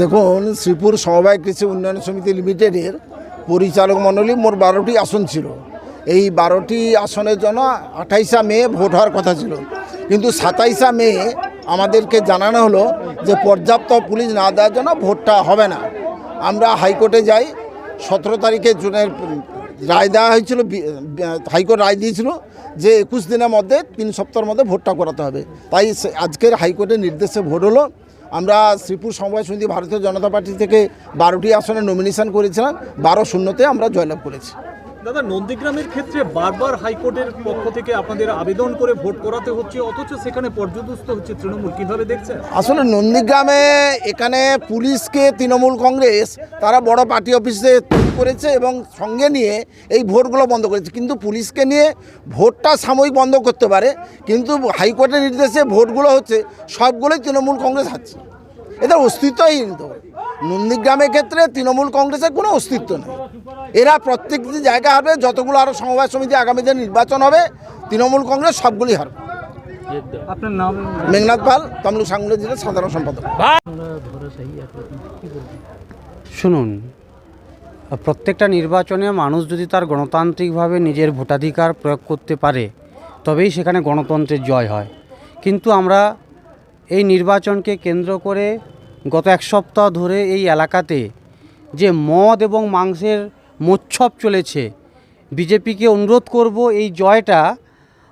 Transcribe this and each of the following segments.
দেখুন, শ্রীপুর সমবায় কৃষি উন্নয়ন সমিতি লিমিটেডের পরিচালক মণ্ডলী মোট বারোটি আসন ছিল। এই বারোটি আসনের জন্য আঠাইশা মে ভোট হওয়ার কথা ছিল। কিন্তু সাতাইশা মে আমাদেরকে জানানো হলো যে পর্যাপ্ত পুলিশ না দেওয়ার জন্য ভোটটা হবে না। আমরা হাইকোর্টে যাই, সতেরো তারিখে জুনের রায় দেওয়া হয়েছিল হাইকোর্ট রায় দিয়েছিল যে একুশ দিনের মধ্যে, তিন সপ্তাহের মধ্যে ভোটটা করাতে হবে। তাই আজকের হাইকোর্টের নির্দেশে ভোট হলো। আমরা শ্রীপুর সমবায় সমিতি ভারতীয় জনতা পার্টি থেকে বারোটি আসনে নমিনেশন করেছিলাম, বারো শূন্যতে আমরা জয়লাভ করেছি। দাদা, নন্দীগ্রামের ক্ষেত্রে বারবার হাইকোর্টের পক্ষ থেকে আপনাদের আবেদন করে ভোট করাতে হচ্ছে, অথচ সেখানে পর্যদস্ত হচ্ছে তৃণমূল। কীভাবে দেখছে আসলে নন্দীগ্রামে এখানে পুলিশকে তৃণমূল কংগ্রেস, তারা বড় পার্টি অফিসে করেছে এবং সঙ্গে নিয়ে এই ভোটগুলো বন্ধ করেছে। কিন্তু পুলিশকে নিয়ে ভোটটা সাময়িক বন্ধ করতে পারে, কিন্তু হাইকোর্টের নির্দেশে ভোটগুলো হচ্ছে, সবগুলোই তৃণমূল কংগ্রেস হারছে। এদের অস্তিত্বহীন তো। নন্দীগ্রামের ক্ষেত্রে তৃণমূল কংগ্রেসের কোনো অস্তিত্ব নেই। এরা প্রত্যেকটি জায়গা হারবে যতগুলো আরও সমবায় সমিতি আগামী দিনে নির্বাচন হবে তৃণমূল কংগ্রেস সবগুলি হারবে। আপনার নাম? মেঘনাথ পাল তমলুক সাংগঠনিক জেলার সাধারণ সম্পাদক। শুনুন প্রত্যেকটা নির্বাচনে মানুষ যদি তার গণতান্ত্রিকভাবে নিজের ভোটাধিকার প্রয়োগ করতে পারে তবেই সেখানে গণতন্ত্রের জয় হয়। কিন্তু আমরা এই নির্বাচনকে কেন্দ্র করে গত এক সপ্তাহ ধরে এই এলাকাতে যে মদ এবং মাংসের মোচ্ছব চলেছে, বিজেপিকে অনুরোধ করব এই জয়টা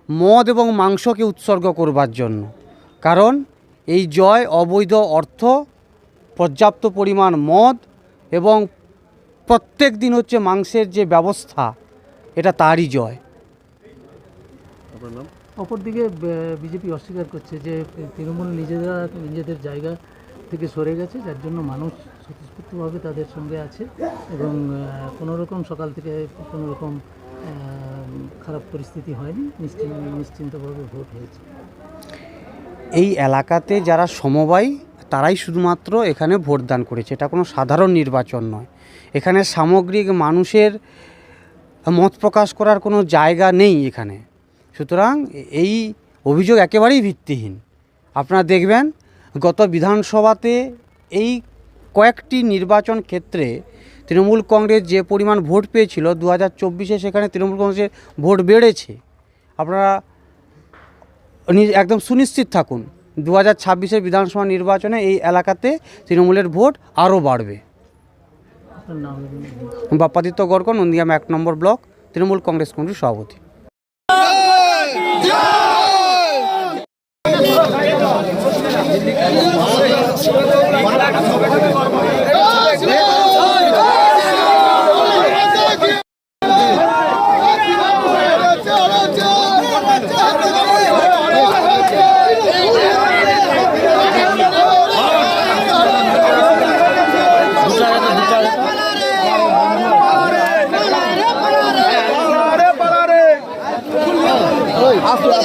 মদ এবং মাংসকে উৎসর্গ করবার জন্য। কারণ এই জয় অবৈধ অর্থ, পর্যাপ্ত পরিমাণ মদ এবং প্রত্যেক দিন হচ্ছে মাংসের যে ব্যবস্থা, এটা তারই জয়। অপরদিকে বিজেপি অস্বীকার করছে যে তৃণমূল নিজেরা, নিজেদের জায়গা থেকে সরে গেছে, যার জন্য মানুষ স্বতঃস্ফূর্তভাবে তাদের সঙ্গে আছে এবং কোনো রকম সকাল থেকে কোনো রকম খারাপ পরিস্থিতি হয়নি নিশ্চিন্ত নিশ্চিন্তভাবে ভোট হয়েছে। এই এলাকাতে যারা সমবায়, তারাই শুধুমাত্র এখানে ভোটদান করেছে। এটা কোনো সাধারণ নির্বাচন নয়। এখানে সামগ্রিক মানুষের মত প্রকাশ করার কোনো জায়গা নেই এখানে। সুতরাং এই অভিযোগ একেবারেই ভিত্তিহীন। আপনারা দেখবেন গত বিধানসভাতে এই কয়েকটি নির্বাচন ক্ষেত্রে তৃণমূল কংগ্রেস যে পরিমাণ ভোট পেয়েছিল দু হাজার চব্বিশে, সেখানে তৃণমূল কংগ্রেসের ভোট বেড়েছে। আপনারা একদম সুনিশ্চিত থাকুন দু হাজার ছাব্বিশের বিধানসভা নির্বাচনে এই এলাকাতে তৃণমূলের ভোট আরও বাড়বে। বাপ্পাদিত্য গড়কর নন্দিয়াম এক নম্বর ব্লক, তৃণমূল কংগ্রেস কমিটির সভাপতি। আসলে